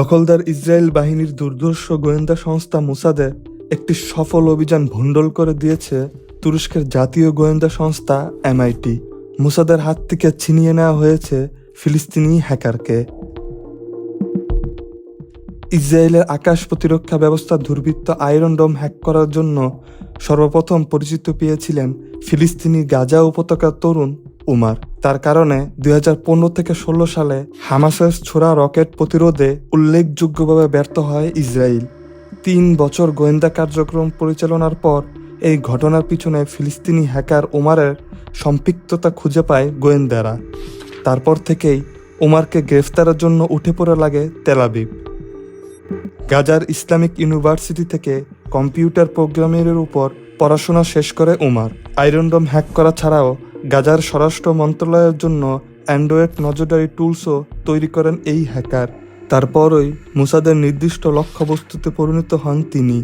দখলদার ইসরায়েল বাহিনীর দুর্ধর্ষ গোয়েন্দা সংস্থা মুসাদে একটি সফল অভিযান ভণ্ডল করে দিয়েছে তুরস্কের জাতীয় গোয়েন্দা সংস্থা এমআইটি। মুসাদের হাত থেকে ছিনিয়ে নেওয়া হয়েছে ফিলিস্তিনি হ্যাকারকে। ইসরায়েলের আকাশ প্রতিরক্ষা ব্যবস্থা দুর্বৃত্ত আয়রন ডোম হ্যাক করার জন্য সর্বপ্রথম পরিচিত পেয়েছিলেন ফিলিস্তিনি গাজা উপত্যকার তরুণ উমার। তার কারণে দুই হাজার পনেরো থেকে ষোলো সালে হামাসের ছোড়া রকেট প্রতিরোধে উল্লেখযোগ্যভাবে ব্যর্থ হয় ইসরায়েল। তিন বছর গোয়েন্দা কার্যক্রম পরিচালনার পর এই ঘটনার পিছনে ফিলিস্তিনি হ্যাকার ওমারের সম্পৃক্ততা খুঁজে পায় গোয়েন্দারা। তারপর থেকেই ওমারকে গ্রেফতারের জন্য উঠে পড়ে লাগে তেলাবিব গাজার ইসলামিক ইউনিভার্সিটি থেকে কম্পিউটার প্রোগ্রামিংয়ের উপর পড়াশোনা শেষ করে উমার। আয়রনডম হ্যাক করা ছাড়াও গাজার স্বরাষ্ট্র মন্ত্রণালয়ের জন্য অ্যান্ড্রয়েড নজরদারি টুলসও তৈরি করেন এই হ্যাকার। তারপরই মুসাদের নির্দিষ্ট লক্ষ্যবস্তুতে পরিণত হন তিনি।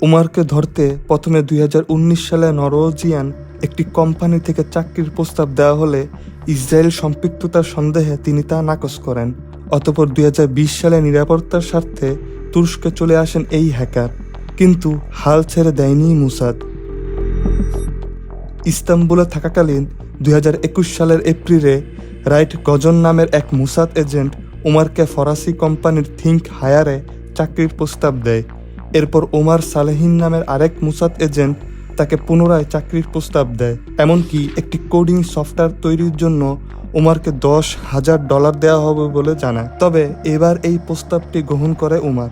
উমারকে ধরতে প্রথমে দুই হাজার উনিশ সালে নরওয়েজিয়ান একটি কোম্পানি থেকে চাকরির প্রস্তাব দেওয়া হলে ইসরায়েল সম্পৃক্ততার সন্দেহে তিনি তা নাকচ করেন। অতপর দুই হাজার বিশ সালে নিরাপত্তার স্বার্থে তুরস্কে চলে আসেন এই হ্যাকার। কিন্তু হাল ছেড়ে দেয়নি মুসাদ। ইস্তাম্বুলে থাকাকালীন দুই হাজার একুশ সালের এপ্রিলে রাইট গজন নামের এক মুসাদ এজেন্ট উমারকে ফরাসি কোম্পানির থিঙ্ক হায়ারে চাকরির প্রস্তাব দেয়। এরপর ওমার সালেহিন নামের আরেক মুসাদ এজেন্ট তাকে পুনরায় চাকরির প্রস্তাব দেয়। এমনকি একটি কোডিং সফটওয়্যার তৈরির জন্য উমারকে দশ হাজার ডলার দেওয়া হবে বলে জানায়। তবে এবার এই প্রস্তাবটি গ্রহণ করে উমার।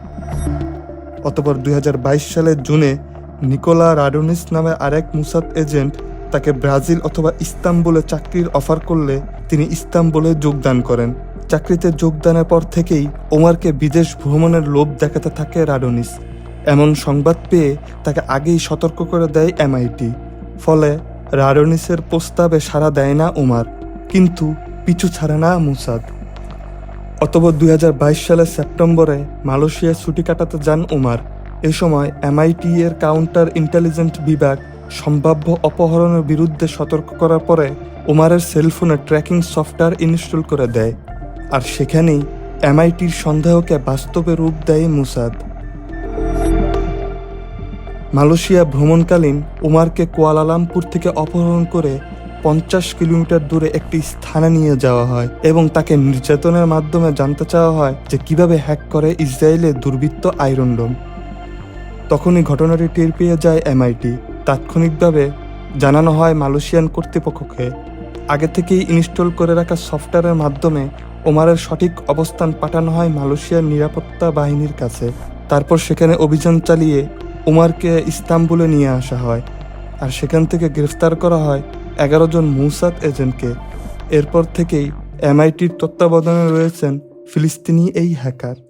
অতপর দুই সালের জুনে নিকোলা রাডোনিস নামে আরেক মুসাদ এজেন্ট তাকে ব্রাজিল অথবা ইস্তাম্বুলে চাকরির অফার করলে তিনি ইস্তাম্বুলে যোগদান করেন। চাকরিতে যোগদানের পর থেকেই ওমারকে বিদেশ ভ্রমণের লোভ দেখাতে থাকে রাডোনিস। এমন সংবাদ পেয়ে তাকে আগেই সতর্ক করে দেয় এমআইটি। ফলে রাডোনিসের প্রস্তাবে সাড়া দেয় না ওমার, কিন্তু পিছু ছাড়ে না মুসাদ। অতপর দুই সালের সেপ্টেম্বরে মালয়েশিয়ায় ছুটি কাটাতে যান উমার এ সময় এমআইটি এর কাউন্টার ইন্টেলিজেন্ট বিভাগ সম্ভাব্য অপহরণের বিরুদ্ধে সতর্ক করার পরে উমারের সেলফোনে ট্র্যাকিং সফটওয়্যার ইনস্টল করে দেয়, আর সেখানেই এমআইটির সন্দেহকে বাস্তবে রূপ দেয় মুসাদ। মালয়েশিয়া ভ্রমণকালীন উমারকে কুয়ালালামপুর থেকে অপহরণ করে পঞ্চাশ কিলোমিটার দূরে একটি স্থানে নিয়ে যাওয়া হয় এবং তাকে নির্যাতনের মাধ্যমে জানতে চাওয়া হয় যে কীভাবে হ্যাক করে ইসরায়েলের দুর্বৃত্ত আয়রনডোম তখনই ঘটনাটি টের পেয়ে যায় এমআইটি। তাৎক্ষণিকভাবে জানানো হয় মালয়েশিয়ান কর্তৃপক্ষকে আগে থেকেই ইনস্টল করে রাখা সফটওয়্যারের মাধ্যমে ওমারের সঠিক অবস্থান পাঠানো হয় মালয়েশিয়ার নিরাপত্তা বাহিনীর কাছে। তারপর সেখানে অভিযান চালিয়ে ওমারকে ইস্তাম্বুলে নিয়ে আসা হয়। আর সেখান থেকে গ্রেফতার করা হয় এগারো জন মৌসাদ এজেন্টকে। এরপর থেকেই এমআইটির তত্ত্বাবধানে রয়েছেন ফিলিস্তিনি এই হ্যাকার।